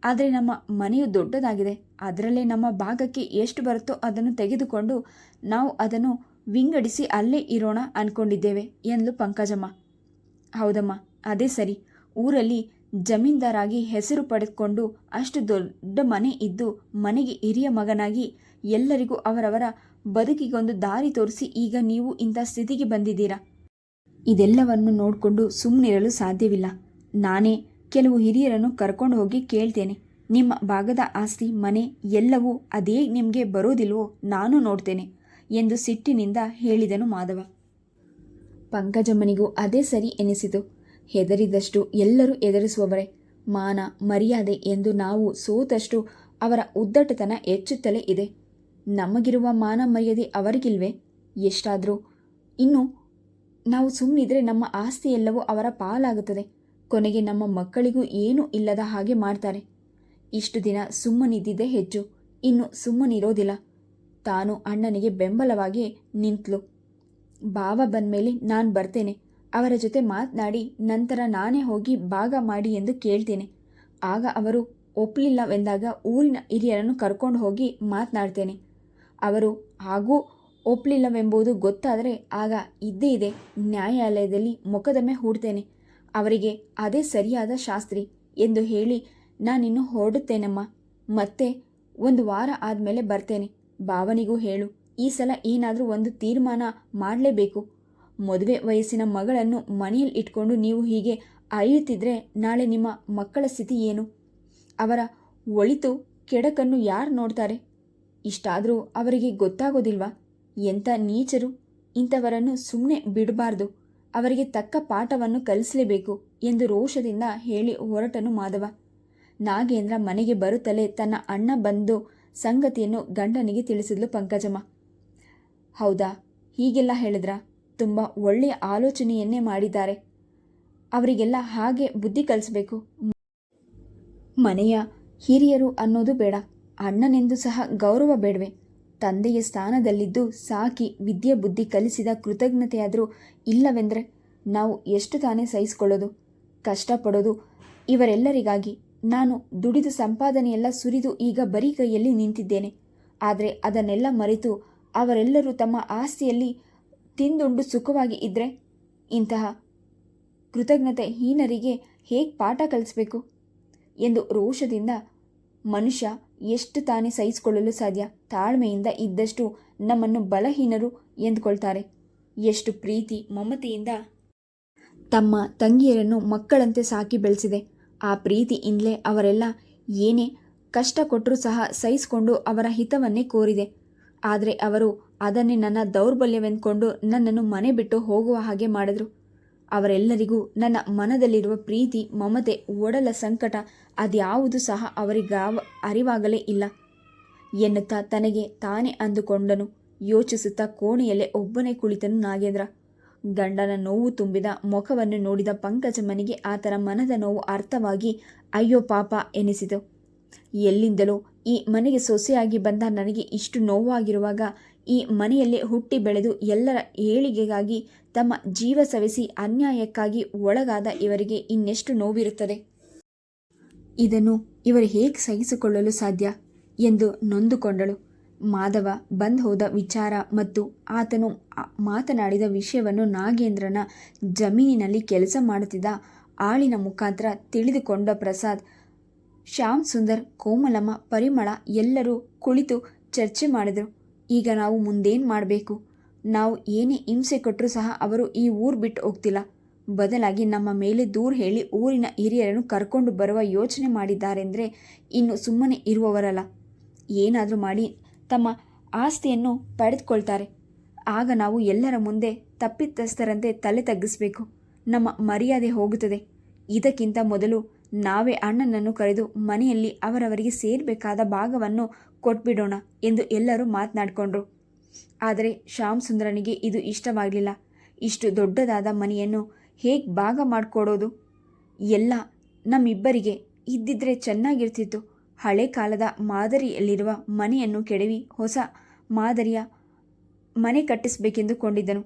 ಆದರೆ ನಮ್ಮ ಮನೆಯು ದೊಡ್ಡದಾಗಿದೆ, ಅದರಲ್ಲೇ ನಮ್ಮ ಭಾಗಕ್ಕೆ ಎಷ್ಟು ಬರುತ್ತೋ ಅದನ್ನು ತೆಗೆದುಕೊಂಡು ನಾವು ಅದನ್ನು ವಿಂಗಡಿಸಿ ಅಲ್ಲೇ ಇರೋಣ ಅಂದ್ಕೊಂಡಿದ್ದೇವೆ ಎಂದು ಪಂಕಜಮ್ಮ. ಹೌದಮ್ಮ, ಅದೇ ಸರಿ. ಊರಲ್ಲಿ ಜಮೀನ್ದಾರಾಗಿ ಹೆಸರು ಪಡೆದುಕೊಂಡು ಅಷ್ಟು ದೊಡ್ಡ ಮನೆ ಇದ್ದು ಮನೆಗೆ ಹಿರಿಯ ಮಗನಾಗಿ ಎಲ್ಲರಿಗೂ ಅವರವರ ಬದುಕಿಗೊಂದು ದಾರಿ ತೋರಿಸಿ ಈಗ ನೀವು ಇಂಥ ಸ್ಥಿತಿಗೆ ಬಂದಿದ್ದೀರಾ? ಇದೆಲ್ಲವನ್ನು ನೋಡಿಕೊಂಡು ಸುಮ್ಮನಿರಲು ಸಾಧ್ಯವಿಲ್ಲ. ನಾನೇ ಕೆಲವು ಹಿರಿಯರನ್ನು ಕರ್ಕೊಂಡು ಹೋಗಿ ಕೇಳ್ತೇನೆ. ನಿಮ್ಮ ಭಾಗದ ಆಸ್ತಿ, ಮನೆ ಎಲ್ಲವೂ ಅದೇ ನಿಮಗೆ ಬರೋದಿಲ್ವೋ ನಾನು ನೋಡ್ತೇನೆ ಎಂದು ಸಿಟ್ಟಿನಿಂದ ಹೇಳಿದನು ಮಾಧವ. ಪಂಕಜಮ್ಮನಿಗೂ ಅದೇ ಸರಿ ಎನಿಸಿತು. ಹೆದರಿದಷ್ಟು ಎಲ್ಲರೂ ಎದುರಿಸುವವರೇ ಮಾನ, ಮರ್ಯಾದೆ ಎಂದು ನಾವು ಸೋತಷ್ಟು ಅವರ ಉದ್ದಟತನ ಹೆಚ್ಚುತ್ತಲೇ ಇದೆ. ನಮಗಿರುವ ಮಾನ, ಮರ್ಯಾದೆ ಅವರಿಗಿಲ್ವೇ? ಎಷ್ಟಾದರೂ. ಇನ್ನು ನಾವು ಸುಮ್ಮನಿದ್ರೆ ನಮ್ಮ ಆಸ್ತಿ ಎಲ್ಲವೂ ಅವರ ಪಾಲಾಗುತ್ತದೆ. ಕೊನೆಗೆ ನಮ್ಮ ಮಕ್ಕಳಿಗೂ ಏನೂ ಇಲ್ಲದ ಹಾಗೆ ಮಾಡ್ತಾರೆ. ಇಷ್ಟು ದಿನ ಸುಮ್ಮನಿದ್ದಿದ್ದೇ ಹೆಚ್ಚು. ಇನ್ನು ಸುಮ್ಮನಿರೋದಿಲ್ಲ. ತಾನು ಅಣ್ಣನಿಗೆ ಬೆಂಬಲವಾಗಿ ನಿಂತಳು ಭಾವ ಬಂದಮೇಲೆ ನಾನು ಬರ್ತೇನೆ. ಅವರ ಜೊತೆ ಮಾತನಾಡಿ, ನಂತರ ನಾನೇ ಹೋಗಿ ಭಾಗ ಮಾಡಿ ಎಂದು ಕೇಳ್ತೇನೆ. ಆಗ ಅವರು, ಒಪ್ಪಲಿಲ್ಲವೆಂದಾಗ ಊರಿನ ಹಿರಿಯರನ್ನು ಕರ್ಕೊಂಡು ಹೋಗಿ ಮಾತನಾಡ್ತೇನೆ. ಅವರು, ಹಾಗೂ ಒಪ್ಪಲಿಲ್ಲವೆಂಬುದು ಗೊತ್ತಾದರೆ ಆಗ ಇದ್ದೇ ಇದೆ, ನ್ಯಾಯಾಲಯದಲ್ಲಿ ಮೊಕದಮೆ ಹೂಡ್ತೇನೆ. ಅವರಿಗೆ ಅದೇ ಸರಿಯಾದ ಶಾಸ್ತ್ರಿ ಎಂದು ಹೇಳಿ ನಾನಿನ್ನು ಹೊರಡುತ್ತೇನಮ್ಮ. ಮತ್ತೆ ಒಂದು ವಾರ ಆದಮೇಲೆ ಬರ್ತೇನೆ. ಭಾವನಿಗೂ ಹೇಳು, ಈ ಸಲ ಏನಾದರೂ ಒಂದು ತೀರ್ಮಾನ ಮಾಡಲೇಬೇಕು. ಮದುವೆ ವಯಸ್ಸಿನ ಮಗಳನ್ನು ಮನೆಯಲ್ಲಿ ಇಟ್ಕೊಂಡು ನೀವು ಹೀಗೆ ಅಳೆಯುತ್ತಿದ್ರೆ ನಾಳೆ ನಿಮ್ಮ ಮಕ್ಕಳ ಸ್ಥಿತಿ ಏನು? ಅವರ ಒಳಿತು ಕೆಡಕನ್ನು ಯಾರು ನೋಡ್ತಾರೆ? ಇಷ್ಟಾದರೂ ಅವರಿಗೆ ಗೊತ್ತಾಗೋದಿಲ್ವಾ? ಎಂಥ ನೀಚರು! ಇಂಥವರನ್ನು ಸುಮ್ಮನೆ ಬಿಡಬಾರ್ದು. ಅವರಿಗೆ ತಕ್ಕ ಪಾಠವನ್ನು ಕಲಿಸಲೇಬೇಕು ಎಂದು ರೋಷದಿಂದ ಹೇಳಿ ಹೊರಟನು ಮಾಧವ. ನಾಗೇಂದ್ರ ಮನೆಗೆ ಬರುತ್ತಲೇ ತನ್ನ ಅಣ್ಣ ಬಂದು ಸಂಗತಿಯನ್ನು ಗಂಡನಿಗೆ ತಿಳಿಸಿದ್ಲು ಪಂಕಜಮ್ಮ. ಹೌದಾ? ಹೀಗೆಲ್ಲ ಹೇಳಿದ್ರ? ತುಂಬ ಒಳ್ಳೆಯ ಆಲೋಚನೆಯನ್ನೇ ಮಾಡಿದ್ದಾರೆ. ಅವರಿಗೆಲ್ಲ ಹಾಗೆ ಬುದ್ಧಿ ಕಲಿಸ್ಬೇಕು. ಮನೆಯ ಹಿರಿಯರು ಅನ್ನೋದು ಬೇಡ, ಅಣ್ಣನೆಂದು ಸಹ ಗೌರವ ಬೇಡವೆ. ತಂದೆಯ ಸ್ಥಾನದಲ್ಲಿದ್ದು ಸಾಕಿ ವಿದ್ಯೆ ಬುದ್ಧಿ ಕಲಿಸಿದ ಕೃತಜ್ಞತೆಯಾದರೂ ಇಲ್ಲವೆಂದರೆ ನಾವು ಎಷ್ಟು ತಾನೇ ಸಹಿಸಿಕೊಳ್ಳೋದು, ಕಷ್ಟಪಡೋದು, ಇವರೆಲ್ಲರಿಗಾಗಿ ನಾನು ದುಡಿದು ಸಂಪಾದನೆಯೆಲ್ಲ ಸುರಿದು ಈಗ ಬರೀ ಕೈಯಲ್ಲಿ ನಿಂತಿದ್ದೇನೆ. ಆದರೆ ಅದನ್ನೆಲ್ಲ ಮರೆತು ಅವರೆಲ್ಲರೂ ತಮ್ಮ ಆಸ್ತಿಯಲ್ಲಿ ತಿಂದುಂಡು ಸುಖವಾಗಿ ಇದ್ದರೆ ಇಂತಹ ಕೃತಜ್ಞತೆ ಹೀನರಿಗೆ ಹೇಗೆ ಪಾಠ ಕಲಿಸ್ಬೇಕು? ಎಂದು ರೋಷದಿಂದ ಮನುಷ್ಯ ಎಷ್ಟು ತಾನೇ ಸಹಿಸಿಕೊಳ್ಳಲು ಸಾಧ್ಯ? ತಾಳ್ಮೆಯಿಂದ ಇದ್ದಷ್ಟು ನಮ್ಮನ್ನು ಬಲಹೀನರು ಎಂದುಕೊಳ್ತಾರೆ. ಎಷ್ಟು ಪ್ರೀತಿ, ಮಮತೆಯಿಂದ ತಮ್ಮ ತಂಗಿಯರನ್ನು ಮಕ್ಕಳಂತೆ ಸಾಕಿ ಬೆಳೆಸಿದೆ. ಆ ಪ್ರೀತಿಯಿಂದಲೇ ಅವರೆಲ್ಲ ಏನೇ ಕಷ್ಟ ಕೊಟ್ಟರೂ ಸಹ ಸಹಿಸಿಕೊಂಡು ಅವರ ಹಿತವನ್ನೇ ಕೋರಿದೆ. ಆದರೆ ಅವರು ಅದನ್ನೇ ನನ್ನ ದೌರ್ಬಲ್ಯವೆಂದ್ಕೊಂಡು ನನ್ನನ್ನು ಮನೆ ಬಿಟ್ಟು ಹೋಗುವ ಹಾಗೆ ಮಾಡಿದ್ರು. ಅವರೆಲ್ಲರಿಗೂ ನನ್ನ ಮನದಲ್ಲಿರುವ ಪ್ರೀತಿ, ಮಮತೆ, ಒಡಲ ಸಂಕಟ ಅದ್ಯಾವುದು ಸಹ ಅವರಿಗಾವ ಅರಿವಾಗಲೇ ಇಲ್ಲ. ಎನ್ನುತ್ತಾ ತನಗೆ ತಾನೇ ಅಂದುಕೊಂಡನು. ಯೋಚಿಸುತ್ತಾ ಕೋಣೆಯಲ್ಲೇ ಒಬ್ಬನೇ ಕುಳಿತನು ನಾಗೇಂದ್ರ. ಗಂಡನ ನೋವು ತುಂಬಿದ ಮುಖವನ್ನು ನೋಡಿದ ಪಂಕಜಮ್ಮನಿಗೆ ಆತನ ಮನದ ನೋವು ಅರ್ಥವಾಗಿ, ಅಯ್ಯೋ ಪಾಪ, ಎನಿಸಿತು. ಎಲ್ಲಿಂದಲೋ ಈ ಮನೆಗೆ ಸೊಸೆಯಾಗಿ ಬಂದ ನನಗೆ ಇಷ್ಟು ನೋವಾಗಿರುವಾಗ ಈ ಮನೆಯಲ್ಲಿ ಹುಟ್ಟಿ ಬೆಳೆದು ಎಲ್ಲರ ಏಳಿಗೆಗಾಗಿ ತಮ್ಮ ಜೀವ ಸವೆಸಿ ಅನ್ಯಾಯಕ್ಕಾಗಿ ಒಳಗಾದ ಇವರಿಗೆ ಇನ್ನೆಷ್ಟು ನೋವಿರುತ್ತದೆ? ಇದನ್ನು ಇವರು ಹೇಗೆ ಸಹಿಸಿಕೊಳ್ಳಲು ಸಾಧ್ಯ? ಎಂದು ನೊಂದುಕೊಂಡಳು. ಮಾಧವ ಬಂದ್ ಹೋದ ವಿಚಾರ ಮತ್ತು ಆತನು ಮಾತನಾಡಿದ ವಿಷಯವನ್ನು ನಾಗೇಂದ್ರನ ಜಮೀನಿನಲ್ಲಿ ಕೆಲಸ ಮಾಡುತ್ತಿದ್ದ ಆಳಿನ ಮುಖಾಂತರ ತಿಳಿದುಕೊಂಡ ಪ್ರಸಾದ್, ಶ್ಯಾಮ್ ಸುಂದರ್, ಕೋಮಲಮ್ಮ, ಪರಿಮಳ ಎಲ್ಲರೂ ಕುಳಿತು ಚರ್ಚೆ ಮಾಡಿದರು. ಈಗ ನಾವು ಮುಂದೇನು ಮಾಡಬೇಕು? ನಾವು ಏನೇ ಹಿಂಸೆ ಕೊಟ್ಟರೂ ಸಹ ಅವರು ಈ ಊರು ಬಿಟ್ಟು ಹೋಗ್ತಿಲ್ಲ. ಬದಲಾಗಿ ನಮ್ಮ ಮೇಲೆ ದೂರು ಹೇಳಿ ಊರಿನ ಹಿರಿಯರನ್ನು ಕರ್ಕೊಂಡು ಬರುವ ಯೋಚನೆ ಮಾಡಿದ್ದಾರೆಂದರೆ ಇನ್ನು ಸುಮ್ಮನೆ ಇರುವವರಲ್ಲ. ಏನಾದರೂ ಮಾಡಿ ತಮ್ಮ ಆಸ್ತಿಯನ್ನು ಪಡೆದುಕೊಳ್ತಾರೆ. ಆಗ ನಾವು ಎಲ್ಲರ ಮುಂದೆ ತಪ್ಪಿತಸ್ಥರಂತೆ ತಲೆ ತಗ್ಗಿಸಬೇಕು. ನಮ್ಮ ಮರ್ಯಾದೆ ಹೋಗುತ್ತದೆ. ಇದಕ್ಕಿಂತ ಮೊದಲು ನಾವೇ ಅಣ್ಣನನ್ನು ಕರೆದು ಮನೆಯಲ್ಲಿ ಅವರವರಿಗೆ ಸೇರಬೇಕಾದ ಭಾಗವನ್ನು ಕೊಟ್ಬಿಡೋಣ ಎಂದು ಎಲ್ಲರೂ ಮಾತನಾಡಿಕೊಂಡ್ರು. ಆದರೆ ಶ್ಯಾಮ್ ಸುಂದರನಿಗೆ ಇದು ಇಷ್ಟವಾಗಲಿಲ್ಲ. ಇಷ್ಟು ದೊಡ್ಡದಾದ ಮನೆಯನ್ನು ಹೇಗೆ ಭಾಗ ಮಾಡಿಕೊಡೋದು? ಎಲ್ಲ ನಮ್ಮಿಬ್ಬರಿಗೆ ಇದ್ದಿದ್ರೆ ಚೆನ್ನಾಗಿರ್ತಿತ್ತು. ಹಳೆ ಕಾಲದ ಮಾದರಿಯಲ್ಲಿರುವ ಮನೆಯನ್ನು ಕೆಡವಿ ಹೊಸ ಮಾದರಿಯ ಮನೆ ಕಟ್ಟಿಸಬೇಕೆಂದು ಕೊಂಡಿದ್ದನು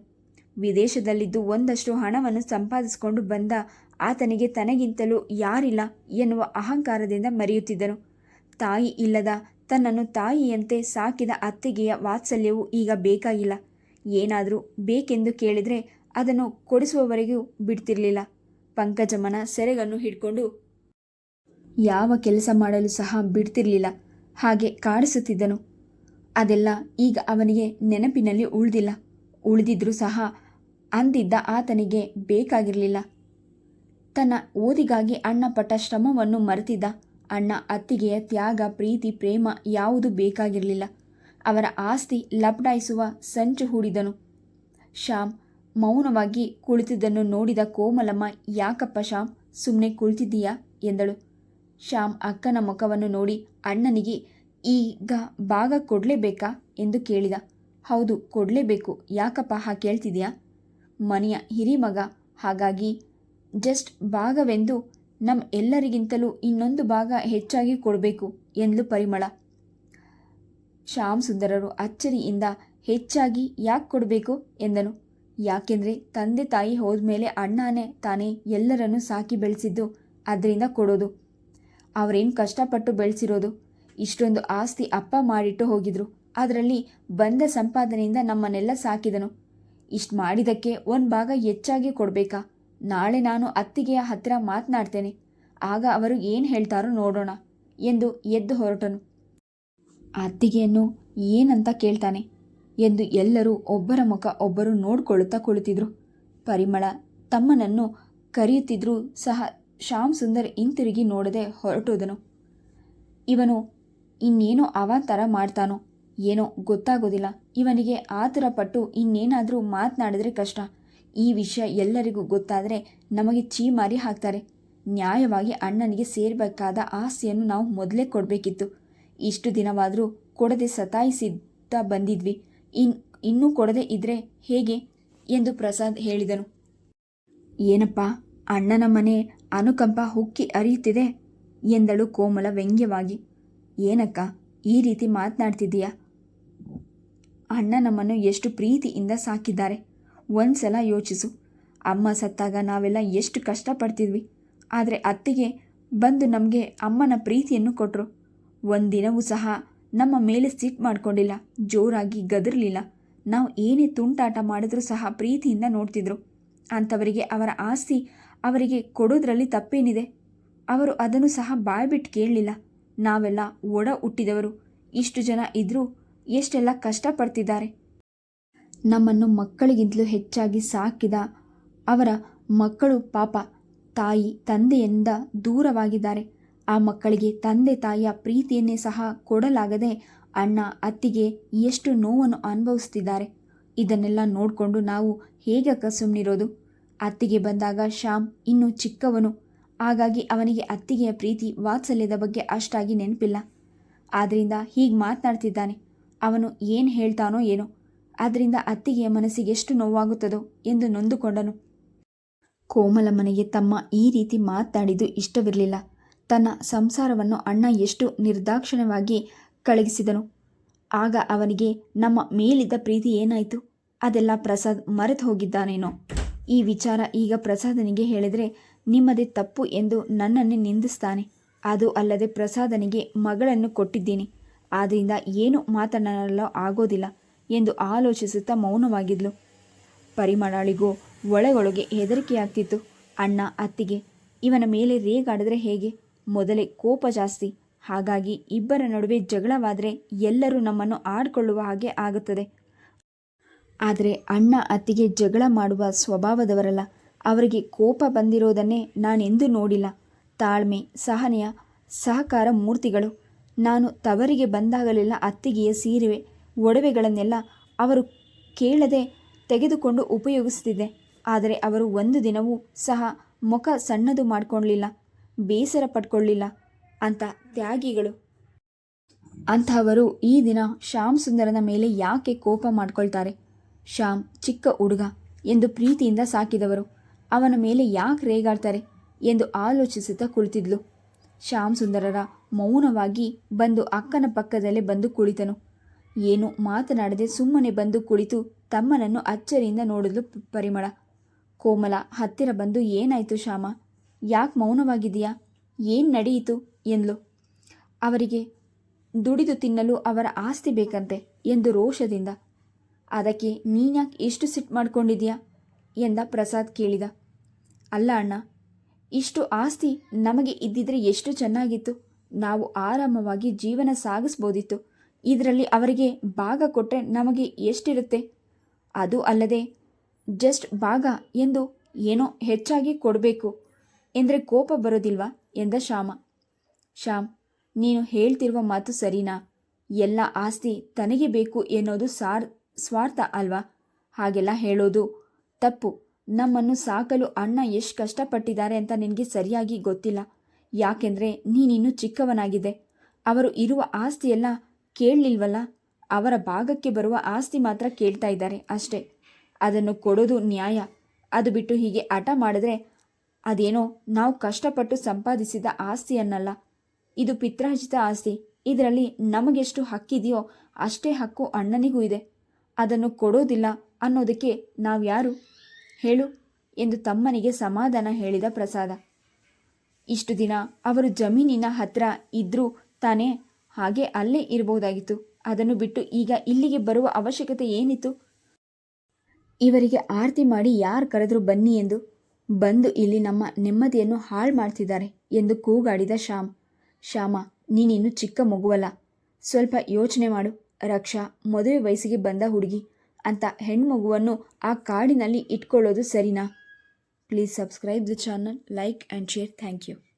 ವಿದೇಶದಲ್ಲಿದ್ದು ಒಂದಷ್ಟು ಹಣವನ್ನು ಸಂಪಾದಿಸಿಕೊಂಡು ಬಂದ ಆತನಿಗೆ ತನಗಿಂತಲೂ ಯಾರಿಲ್ಲ ಎನ್ನುವ ಅಹಂಕಾರದಿಂದ ಮರೆಯುತ್ತಿದ್ದನು. ತಾಯಿ ಇಲ್ಲದ ತನ್ನನ್ನು ತಾಯಿಯಂತೆ ಸಾಕಿದ ಅತ್ತಿಗೆಯ ವಾತ್ಸಲ್ಯವು ಈಗ ಬೇಕಾಗಿಲ್ಲ. ಏನಾದರೂ ಬೇಕೆಂದು ಕೇಳಿದರೆ ಅದನ್ನು ಕೊಡಿಸುವವರೆಗೂ ಬಿಡ್ತಿರಲಿಲ್ಲ. ಪಂಕಜಮ್ಮನ ಸೆರೆಗನ್ನು ಹಿಡ್ಕೊಂಡು ಯಾವ ಕೆಲಸ ಮಾಡಲು ಸಹ ಬಿಡ್ತಿರಲಿಲ್ಲ. ಹಾಗೆ ಕಾಡಿಸುತ್ತಿದ್ದನು. ಅದೆಲ್ಲ ಈಗ ಅವನಿಗೆ ನೆನಪಿನಲ್ಲಿ ಉಳಿದಿಲ್ಲ. ಉಳಿದಿದ್ರೂ ಸಹ ಅಂದಿದ್ದ ಆತನಿಗೆ ಬೇಕಾಗಿರಲಿಲ್ಲ. ತನ್ನ ಓದಿಗಾಗಿ ಅಣ್ಣ ಪಟ್ಟ ಶ್ರಮವನ್ನು ಮರೆತಿದ್ದ. ಅಣ್ಣ ಅತ್ತಿಗೆಯ ತ್ಯಾಗ, ಪ್ರೀತಿ, ಪ್ರೇಮ ಯಾವುದು ಬೇಕಾಗಿರಲಿಲ್ಲ. ಅವರ ಆಸ್ತಿ ಲಪಡಾಯಿಸುವ ಸಂಚು ಹೂಡಿದನು. ಶ್ಯಾಮ್ ಮೌನವಾಗಿ ಕುಳಿತಿದ್ದನ್ನು ನೋಡಿದ ಕೋಮಲಮ್ಮ, ಯಾಕಪ್ಪ ಶ್ಯಾಮ್ ಸುಮ್ಮನೆ ಕುಳಿತಿದ್ದೀಯಾ? ಎಂದಳು. ಶ್ಯಾಮ್ ಅಕ್ಕನ ಮುಖವನ್ನು ನೋಡಿ ಅಣ್ಣನಿಗೆ, ಈಗ ಭಾಗ ಕೊಡಲೇಬೇಕಾ? ಎಂದು ಕೇಳಿದ. ಹೌದು, ಕೊಡಲೇಬೇಕು. ಯಾಕಪ್ಪ ಹಾ ಕೇಳ್ತಿದೆಯಾ ಮನೆಯ ಹಿರಿಮಗ ಹಾಗಾಗಿ ಜಸ್ಟ್ ಭಾಗವೆಂದು ನಮ್ಮ ಎಲ್ಲರಿಗಿಂತಲೂ ಇನ್ನೊಂದು ಭಾಗ ಹೆಚ್ಚಾಗಿ ಕೊಡಬೇಕು ಎಂದು ಪರಿಮಳ. ಶ್ಯಾಮ್ ಸುಂದರರು ಅಚ್ಚರಿಯಿಂದ ಹೆಚ್ಚಾಗಿ ಯಾಕೆ ಕೊಡಬೇಕು ಎಂದನು. ಯಾಕೆಂದರೆ ತಂದೆ ತಾಯಿ ಹೋದ್ಮೇಲೆ ಅಣ್ಣನೇ ತಾನೇ ಎಲ್ಲರನ್ನು ಸಾಕಿ ಬೆಳೆಸಿದ್ದು ಅದರಿಂದ ಕೊಡೋದು. ಅವರೇನು ಕಷ್ಟಪಟ್ಟು ಬೆಳೆಸಿರೋದು. ಇಷ್ಟೊಂದು ಆಸ್ತಿ ಅಪ್ಪ ಮಾಡಿಟ್ಟು ಹೋಗಿದ್ರು. ಅದರಲ್ಲಿ ಬಂದ ಸಂಪಾದನೆಯಿಂದ ನಮ್ಮನ್ನೆಲ್ಲ ಸಾಕಿದನು. ಇಷ್ಟು ಮಾಡಿದ್ದಕ್ಕೆ ಒಂದು ಭಾಗ ಹೆಚ್ಚಾಗಿ ಕೊಡಬೇಕಾ? ನಾಳೆ ನಾನು ಅತ್ತಿಗೆಯ ಹತ್ತಿರ ಮಾತನಾಡ್ತೇನೆ. ಆಗ ಅವರು ಏನು ಹೇಳ್ತಾರೋ ನೋಡೋಣ ಎಂದು ಎದ್ದು ಹೊರಟನು. ಅತ್ತಿಗೆಯನ್ನು ಏನಂತ ಕೇಳ್ತಾನೆ ಎಂದು ಎಲ್ಲರೂ ಒಬ್ಬರ ಮುಖ ಒಬ್ಬರು ನೋಡಿಕೊಳ್ಳುತ್ತಾ ಕುಳಿತಿದ್ರು. ಪರಿಮಳ ತಮ್ಮನನ್ನು ಕರೆಯುತ್ತಿದ್ರೂ ಸಹ ಶ್ಯಾಮ್ ಸುಂದರ್ ಹಿಂತಿರುಗಿ ನೋಡದೆ ಹೊರಟೋದನು. ಇವನು ಇನ್ನೇನೋ ಅವಾಂತರ ಮಾಡ್ತಾನೋ ಏನೋ ಗೊತ್ತಾಗೋದಿಲ್ಲ. ಇವನಿಗೆ ಆತರ ಪಟ್ಟು ಇನ್ನೇನಾದರೂ ಮಾತನಾಡಿದ್ರೆ ಕಷ್ಟ. ಈ ವಿಷಯ ಎಲ್ಲರಿಗೂ ಗೊತ್ತಾದರೆ ನಮಗೆ ಚೀಮಾರಿ ಹಾಕ್ತಾರೆ. ನ್ಯಾಯವಾಗಿ ಅಣ್ಣನಿಗೆ ಸೇರಬೇಕಾದ ಆಸೆಯನ್ನು ನಾವು ಮೊದಲೇ ಕೊಡಬೇಕಿತ್ತು. ಇಷ್ಟು ದಿನವಾದರೂ ಕೊಡದೆ ಸತಾಯಿಸಿದ್ದ ಬಂದಿದ್ವಿ. ಇನ್, ಇನ್ನೂ ಕೊಡದೆ ಇದ್ರೆ ಹೇಗೆ? ಎಂದು ಪ್ರಸಾದ್ ಹೇಳಿದನು. ಏನಪ್ಪ, ಅಣ್ಣನ ಮನೆ ಅನುಕಂಪ ಹುಕ್ಕಿ ಅರಿಯುತ್ತಿದೆ? ಎಂದಳು ಕೋಮಲ ವ್ಯಂಗ್ಯವಾಗಿ. ಏನಕ್ಕ, ಈ ರೀತಿ ಮಾತನಾಡ್ತಿದ್ದೀಯಾ? ಅಣ್ಣ ನಮ್ಮನ್ನು ಎಷ್ಟು ಪ್ರೀತಿಯಿಂದ ಸಾಕಿದ್ದಾರೆ. ಒಂದ್ಸಲ ಯೋಚಿಸು. ಅಮ್ಮ ಸತ್ತಾಗ ನಾವೆಲ್ಲ ಎಷ್ಟು ಕಷ್ಟಪಡ್ತಿದ್ವಿ. ಆದರೆ ಅತ್ತಿಗೆ ಬಂದು ನಮಗೆ ಅಮ್ಮನ ಪ್ರೀತಿಯನ್ನು ಕೊಟ್ಟರು ಒಂದಿನವೂ ಸಹ ನಮ್ಮ ಮೇಲೆ ಸಿಟ್ ಮಾಡಿಕೊಂಡಿಲ್ಲ, ಜೋರಾಗಿ ಗದರ್ಲಿಲ್ಲ. ನಾವು ಏನೇ ತುಂಟಾಟ ಮಾಡಿದ್ರೂ ಸಹ ಪ್ರೀತಿಯಿಂದ ನೋಡ್ತಿದ್ರು. ಅಂಥವರಿಗೆ ಅವರ ಆಸ್ತಿ ಅವರಿಗೆ ಕೊಡೋದ್ರಲ್ಲಿ ತಪ್ಪೇನಿದೆ. ಅವರು ಅದನ್ನು ಸಹ ಬಾಯ್ಬಿಟ್ಟು ಕೇಳಲಿಲ್ಲ. ನಾವೆಲ್ಲ ಒಡ ಹುಟ್ಟಿದವರು. ಇಷ್ಟು ಜನ ಇದ್ದರೂ ಎಷ್ಟೆಲ್ಲ ಕಷ್ಟಪಡ್ತಿದ್ದಾರೆ. ನಮ್ಮನ್ನು ಮಕ್ಕಳಿಗಿಂತಲೂ ಹೆಚ್ಚಾಗಿ ಸಾಕಿದ ಅವರ ಮಕ್ಕಳು ಪಾಪ, ತಾಯಿ, ತಂದೆಯಿಂದ ದೂರವಾಗಿದ್ದಾರೆ. ಆ ಮಕ್ಕಳಿಗೆ ತಂದೆ ತಾಯಿಯ ಪ್ರೀತಿಯನ್ನೇ ಸಹ ಕೊಡಲಾಗದೆ ಅಣ್ಣ, ಅತ್ತಿಗೆ ಎಷ್ಟು ನೋವನ್ನು ಅನುಭವಿಸ್ತಿದ್ದಾರೆ. ಇದನ್ನೆಲ್ಲ ನೋಡಿಕೊಂಡು ನಾವು ಹೇಗೆ ಸುಮ್ಮನಿರೋದು ಅತ್ತಿಗೆ ಬಂದಾಗ ಶ್ಯಾಮ್ ಇನ್ನೂ ಚಿಕ್ಕವನು. ಹಾಗಾಗಿ ಅವನಿಗೆ ಅತ್ತಿಗೆಯ ಪ್ರೀತಿ ವಾತ್ಸಲ್ಯದ ಬಗ್ಗೆ ಅಷ್ಟಾಗಿ ನೆನಪಿಲ್ಲ. ಆದ್ದರಿಂದ ಹೀಗೆ ಮಾತನಾಡ್ತಿದ್ದಾನೆ. ಅವನು ಏನು ಹೇಳ್ತಾನೋ ಏನೋ. ಆದ್ದರಿಂದ ಅತ್ತಿಗೆಯ ಮನಸ್ಸಿಗೆ ಎಷ್ಟು ನೋವಾಗುತ್ತದೋ ಎಂದು ನೊಂದುಕೊಂಡನು. ಕೋಮಲಮ್ಮನಿಗೆ ತಮ್ಮ ಈ ರೀತಿ ಮಾತನಾಡಿದ್ದು ಇಷ್ಟವಿರಲಿಲ್ಲ. ತನ್ನ ಸಂಸಾರವನ್ನು ಅಣ್ಣ ಎಷ್ಟು ನಿರ್ದಾಕ್ಷಿಣ್ಯವಾಗಿ ಕಳಗಿಸಿದನು. ಆಗ ಅವನಿಗೆ, ನಮ್ಮ ಮೇಲಿದ್ದ ಪ್ರೀತಿ ಏನಾಯಿತು? ಅದೆಲ್ಲ ಪ್ರಸಾದ್ ಮರೆತು ಹೋಗಿದ್ದಾನೇನೋ? ಈ ವಿಚಾರ ಈಗ ಪ್ರಸಾದನಿಗೆ ಹೇಳಿದರೆ, ನಿಮ್ಮದೇ ತಪ್ಪು ಎಂದು ನನ್ನನ್ನೇ ನಿಂದಿಸ್ತಾನೆ. ಅದು ಅಲ್ಲದೆ ಪ್ರಸಾದನಿಗೆ ಮಗಳನ್ನು ಕೊಟ್ಟಿದ್ದೀನಿ. ಆದ್ದರಿಂದ ಏನು ಮಾತನಾಡಲು ಆಗೋದಿಲ್ಲ. ಎಂದು ಆಲೋಚಿಸುತ್ತಾ ಮೌನವಾಗಿದ್ಲು. ಪರಿಮಳಳಿಗೂ ಒಳಗೊಳಗೆ ಹೆದರಿಕೆಯಾಗ್ತಿತ್ತು. ಅಣ್ಣ, ಅತ್ತಿಗೆ, ಇವನ ಮೇಲೆ ರೇಗಾಡಿದ್ರೆ ಹೇಗೆ? ಮೊದಲೇ ಕೋಪ ಜಾಸ್ತಿ. ಹಾಗಾಗಿ ಇಬ್ಬರ ನಡುವೆ ಜಗಳವಾದರೆ ಎಲ್ಲರೂ ನಮ್ಮನ್ನು ಆಡ್ಕೊಳ್ಳುವ ಹಾಗೆ ಆಗುತ್ತದೆ. ಆದರೆ ಅಣ್ಣ, ಅತ್ತಿಗೆ ಜಗಳ ಮಾಡುವ ಸ್ವಭಾವದವರಲ್ಲ. ಅವರಿಗೆ ಕೋಪ ಬಂದಿರೋದನ್ನೇ ನಾನೆಂದೂ ನೋಡಿಲ್ಲ. ತಾಳ್ಮೆ, ಸಹನೆಯ, ಸಹಕಾರ ಮೂರ್ತಿಗಳು. ನಾನು ತವರಿಗೆ ಬಂದಾಗಲೆಲ್ಲ ಅತ್ತಿಗೆಯ ಸೀರೆ ಒಡವೆಗಳನ್ನೆಲ್ಲ ಅವರು ಕೇಳದೆ ತೆಗೆದುಕೊಂಡು ಉಪಯೋಗಿಸ್ತಿದ್ದೆ. ಆದರೆ ಅವರು ಒಂದು ದಿನವೂ ಸಹ ಮುಖ ಸಣ್ಣದು ಮಾಡಿಕೊಳ್ಳಲಿಲ್ಲ ಬೇಸರ ಪಡ್ಕೊಳ್ಳಿಲ್ಲ ಅಂತ ತ್ಯಾಗಿಗಳು. ಅಂಥವರು ಈ ದಿನ ಶ್ಯಾಮ್ ಸುಂದರನ ಮೇಲೆ ಯಾಕೆ ಕೋಪ ಮಾಡ್ಕೊಳ್ತಾರೆ? ಶ್ಯಾಮ್ ಚಿಕ್ಕ ಹುಡುಗ ಎಂದು ಪ್ರೀತಿಯಿಂದ ಸಾಕಿದವರು, ಅವನ ಮೇಲೆ ಯಾಕೆ ರೇಗಾಡ್ತಾರೆ ಎಂದು ಆಲೋಚಿಸುತ್ತಾ ಕುಳಿತಿದ್ಲು. ಶ್ಯಾಮ್ ಸುಂದರರ ಮೌನವಾಗಿ ಬಂದು ಅಕ್ಕನ ಪಕ್ಕದಲ್ಲೇ ಬಂದು ಕುಳಿತನು. ಏನು ಮಾತನಾಡದೆ ಸುಮ್ಮನೆ ಬಂದು ಕುಳಿತು ತಮ್ಮನನ್ನು ಅಚ್ಚರಿಯಿಂದ ನೋಡಲು ಪರಿಮಳ. ಕೋಮಲ, ಹತ್ತಿರ ಬಂದು ಏನಾಯಿತು ಶ್ಯಾಮ? ಯಾಕೆ ಮೌನವಾಗಿದೆಯಾ ಏನು ನಡೆಯಿತು? ಎಂದ್ಲು. ಅವರಿಗೆ, ದುಡಿದು ತಿನ್ನಲು ಅವರ ಆಸ್ತಿ ಬೇಕಂತೆ ಎಂದು ರೋಷದಿಂದ. ಅದಕ್ಕೆ ನೀನ್ಯಾಕೆ ಎಷ್ಟು ಸಿಟ್ಟು ಮಾಡ್ಕೊಂಡಿದ್ಯಾ ಎಂದ ಪ್ರಸಾದ್ ಕೇಳಿದ. ಅಲ್ಲ ಅಣ್ಣ, ಇಷ್ಟು ಆಸ್ತಿ ನಮಗೆ ಇದ್ದಿದ್ರೆ ಎಷ್ಟು ಚೆನ್ನಾಗಿತ್ತು. ನಾವು ಆರಾಮವಾಗಿ ಜೀವನ ಸಾಗಿಸ್ಬೋದಿತ್ತು. ಇದರಲ್ಲಿ ಅವರಿಗೆ ಭಾಗ ಕೊಟ್ಟರೆ ನಮಗೆ ಎಷ್ಟಿರುತ್ತೆ? ಅದು ಅಲ್ಲದೆ, ಜಸ್ಟ್ ಭಾಗ ಎಂದು ಏನೋ ಹೆಚ್ಚಾಗಿ ಕೊಡಬೇಕು ಎಂದರೆ ಕೋಪ ಬರೋದಿಲ್ವಾ? ಎಂದ ಶ್ಯಾಮ. ಶ್ಯಾಮ್, ನೀನು ಹೇಳ್ತಿರುವ ಮಾತು ಸರಿನಾ? ಎಲ್ಲ ಆಸ್ತಿ ತನಗೆ ಬೇಕು ಎನ್ನೋದು ಸಾರ್, ಸ್ವಾರ್ಥ ಅಲ್ವಾ? ಹಾಗೆಲ್ಲ ಹೇಳೋದು ತಪ್ಪು. ನಮ್ಮನ್ನು ಸಾಕಲು ಅಣ್ಣ ಎಷ್ಟು ಕಷ್ಟಪಟ್ಟಿದ್ದಾರೆ ಅಂತ ನಿನಗೆ ಸರಿಯಾಗಿ ಗೊತ್ತಿಲ್ಲ. ಯಾಕೆಂದರೆ ನೀನಿನ್ನೂ ಚಿಕ್ಕವನಾಗಿದೆ. ಅವರು ಇರುವ ಆಸ್ತಿಯೆಲ್ಲ ಕೇಳಲಿಲ್ವಲ್ಲ? ಅವರ ಭಾಗಕ್ಕೆ ಬರುವ ಆಸ್ತಿ ಮಾತ್ರ ಕೇಳ್ತಾ ಇದ್ದಾರೆ ಅಷ್ಟೇ. ಅದನ್ನು ಕೊಡೋದು ನ್ಯಾಯ. ಅದು ಬಿಟ್ಟು ಹೀಗೆ ಹಠ ಮಾಡಿದ್ರೆ ಅದೇನೋ ನಾವು ಕಷ್ಟಪಟ್ಟು ಸಂಪಾದಿಸಿದ ಆಸ್ತಿಯನ್ನಲ್ಲ ಇದು ಪಿತ್ರಾರ್ಜಿತ ಆಸ್ತಿ. ಇದರಲ್ಲಿ ನಮಗೆಷ್ಟು ಹಕ್ಕಿದೆಯೋ ಅಷ್ಟೇ ಹಕ್ಕು ಅಣ್ಣನಿಗೂ ಇದೆ. ಅದನ್ನು ಕೊಡೋದಿಲ್ಲ ಅನ್ನೋದಕ್ಕೆ ನಾವು ಯಾರು? ಹೇಳು ಎಂದು ತಮ್ಮನಿಗೆ ಸಮಾಧಾನ ಹೇಳಿದ ಪ್ರಸಾದ. ಇಷ್ಟು ದಿನ ಅವರು ಜಮೀನಿನ ಹತ್ರ ಇದ್ರೂ ತಾನೇ ಹಾಗೆ ಅಲ್ಲೇ ಇರಬಹುದಾಗಿತ್ತು. ಅದನ್ನು ಬಿಟ್ಟು ಈಗ ಇಲ್ಲಿಗೆ ಬರುವ ಅವಶ್ಯಕತೆ ಏನಿತ್ತು? ಇವರಿಗೆ ಆರತಿ ಮಾಡಿ ಯಾರು ಕರೆದ್ರು ಬನ್ನಿ ಎಂದು. ಬಂದು ಇಲ್ಲಿ ನಮ್ಮ ನೆಮ್ಮದಿಯನ್ನು ಹಾಳು ಮಾಡ್ತಿದ್ದಾರೆ ಎಂದು ಕೂಗಾಡಿದ ಶ್ಯಾಮ್. ಶ್ಯಾಮ, ನೀನಿನ್ನು ಚಿಕ್ಕ ಮಗುವಲ್ಲ. ಸ್ವಲ್ಪ ಯೋಚನೆ ಮಾಡು. ರಕ್ಷಾ, ಮದುವೆ ವಯಸ್ಸಿಗೆ ಬಂದ ಹುಡುಗಿ. ಅಂತ ಹೆಣ್ಮಗುವನ್ನು ಆ ಕಾಡಿನಲ್ಲಿ ಇಟ್ಕೊಳ್ಳೋದು ಸರಿನಾ? Please subscribe the channel, like and share. Thank you.